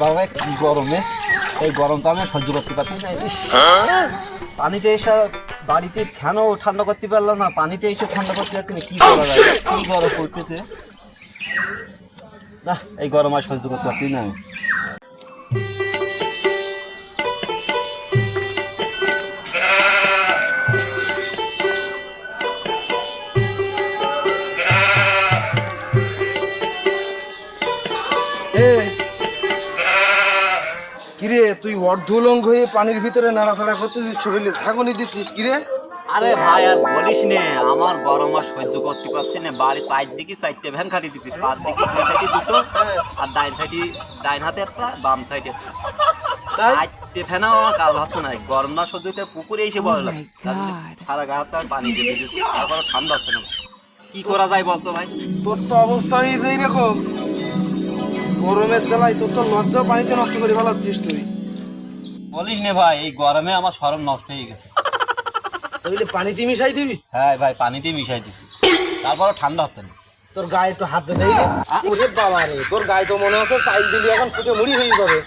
বাবা কি গরমে এই গরম তো আমি সহ্য করতে পারছি না ইস, পানিতে এসে বাড়িতে ফ্যানও ঠান্ডা করতে পারলাম না পানিতে এসে ঠান্ডা করতে পারছি না কি করা যায় গরম পড়তেছে। না এই গরম আর সহ্য করতে পারছি না আমি। এ কিরে তুই অর্ধলঙ্গ হয়ে পানির ভিতরে নাড়াচাড়া করতেছিস শরীরে ঝাঁকুনি দিচ্ছিস কিরে? আরে ভাই আর বলিস নে আমার গরম আর সহ্য করতে পারছি না। বাড়ি সাইড দিকে চারটে ভ্যান খাটি দিচ্ছি পার দিকে সাইডে দুটো আর ডাইন সাইডে ডাইন হাতে একটা বাম সাইডে একটা। চারটে ফ্যানও আমার হচ্ছে না গরম না সহ্য করতে পুকুরে এসে পড়ল my সারা গা হাতে পানি দিয়ে দিয়েছি তারপরে ঠান্ডা হচ্ছে না। কি করা যায় বলতো ভাই? তোর তো অবস্থা হয়েছে এইরকম গরমের জ্বালায় তোর তো লজ্জা পানিতে নষ্ট করে ফেলাচ্ছিস তুই। বলিস নে ভাই এই গরমে আমার সরম নষ্ট হয়ে গেছে। তাহলে পানিতে মিশাই দিবি? হ্যাঁ ভাই পানিতে মিশাই দিছি। তারপরও ঠান্ডা হচ্ছে না। তোর গায়ে একটু হাত দিয়ে দেয় বাবা রে তোর গায়ে তো মনে হচ্ছে চাইল দিলি এখন খুঁজে মুড়ি হয়ে যাবে।